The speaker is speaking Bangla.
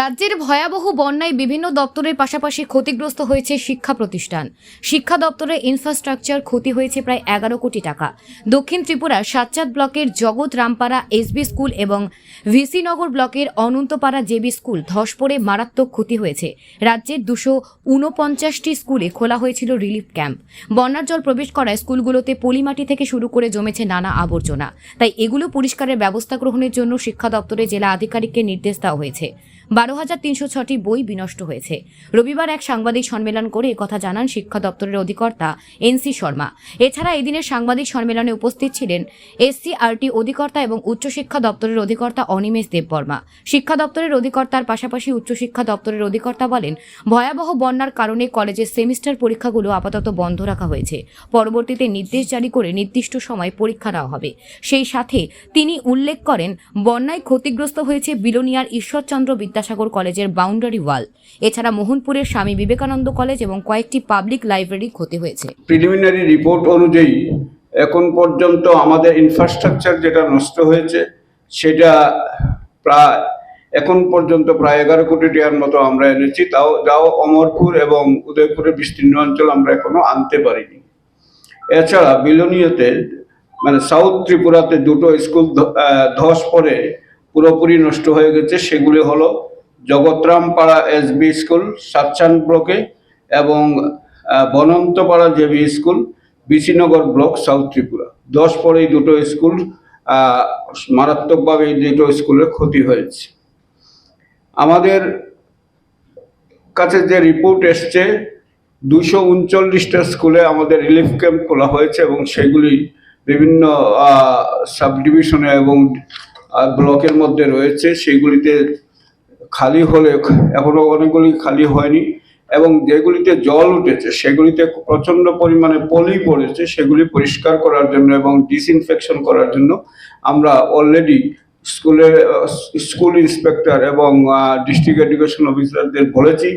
রাজ্যের ভয়াবহ বন্যায় বিভিন্ন দপ্তরের পাশাপাশি ক্ষতিগ্রস্ত হয়েছে শিক্ষা প্রতিষ্ঠান। শিক্ষা দপ্তরের ইনফ্রাস্ট্রাকচার ক্ষতি হয়েছে প্রায় এগারো কোটি টাকা। দক্ষিণ ত্রিপুরার সাতচাঁদ ব্লকের জগৎ রামপাড়া এসবি স্কুল এবং ভিসিনগর ব্লকের অনন্তপাড়া জেবি স্কুল ধস পড়ে মারাত্মক ক্ষতি হয়েছে। রাজ্যের দুশো উনপঞ্চাশটি স্কুলে খোলা হয়েছিল রিলিফ ক্যাম্প বন্যার জল প্রবেশ করায় স্কুলগুলোতে পলিমাটি থেকে শুরু করে জমেছে নানা আবর্জনা। তাই এগুলো পরিষ্কারের ব্যবস্থা গ্রহণের জন্য শিক্ষা দপ্তরে জেলা আধিকারিককে নির্দেশ দেওয়া হয়েছে। বারো হাজার তিনশো ছটি বই বিনষ্ট হয়েছে। রবিবার এক সাংবাদিক সম্মেলন করে কথা জানান শিক্ষা দপ্তরের অধিকর্তা এনসি শর্মা। এছাড়া এদিনের সাংবাদিক সম্মেলনে উপস্থিত ছিলেন এসসিআরটি অধিকর্তা এবং উচ্চশিক্ষা দপ্তরের অধিকর্তা অনিমেষ দেববর্মা। শিক্ষা দপ্তরের অধিকর্তার পাশাপাশি উচ্চশিক্ষা দপ্তরের অধিকর্তা বলেন, ভয়াবহ বন্যার কারণে কলেজের সেমিস্টার পরীক্ষাগুলো আপাতত বন্ধ রাখা হয়েছে। পরবর্তীতে নির্দেশ জারি করে নির্দিষ্ট সময় পরীক্ষা নেওয়া হবে। সেই সাথে তিনি উল্লেখ করেন, বন্যায় ক্ষতিগ্রস্ত হয়েছে বিলোনিয়ার ঈশ্বরচন্দ্র বিদ্যাসাগর কলেজের বাউন্ডারি ওয়াল। এছাড়া মোহনপুরের স্বামী বিবেকানন্দ কলেজ এবং কয়েকটি পাবলিক লাইব্রেরি ক্ষতি হয়েছে। প্রিলিমিনারি রিপোর্ট অনুযায়ী এখন পর্যন্ত আমাদের ইনফ্রাস্ট্রাকচার যেটা নষ্ট হয়েছে, সেটা প্রায় এখন পর্যন্ত প্রায় এগারো কোটি টাকার মতো আমরা এনেছি। তাও, যাও অমরপুর এবং উদয়পুরের বিস্তীর্ণ অঞ্চল আমরা এখনও আনতে পারিনি। এছাড়া বিলোনিয়াতে মানে সাউথ ত্রিপুরাতে দুটো স্কুল ধস পরে পুরোপুরি নষ্ট হয়ে গেছে। সেগুলি হলো জগৎরামপাড়া এসবি স্কুল, সাতচান ব্লকে এবং Banantapara JB school Bishinagar block, south Tripura. দশ পরে দুটো স্কুল মারাত্মকভাবে এই দুটো স্কুলের ক্ষতি হয়েছে। আমাদের কাছে যে রিপোর্ট এসছে দুশো উনচল্লিশটা স্কুলে আমাদের রিলিফ ক্যাম্প খোলা হয়েছে এবং সেগুলি বিভিন্ন সাবডিভিশনে এবং ব্লকের মধ্যে রয়েছে। সেগুলিতে খালি হলে এখনও অনেকগুলি খালি হয়নি এবং যেগুলিতে জল উঠেছে, সেগুলিতে প্রচণ্ড পরিমাণে পলি পড়েছে, সেগুলি পরিষ্কার করার জন্য এবং ডিসইনফেকশন করার জন্য আমরা অলরেডি স্কুলের স্কুল ইন্সপেক্টর এবং ডিস্ট্রিক্ট এডুকেশন অফিসারদের বলেছি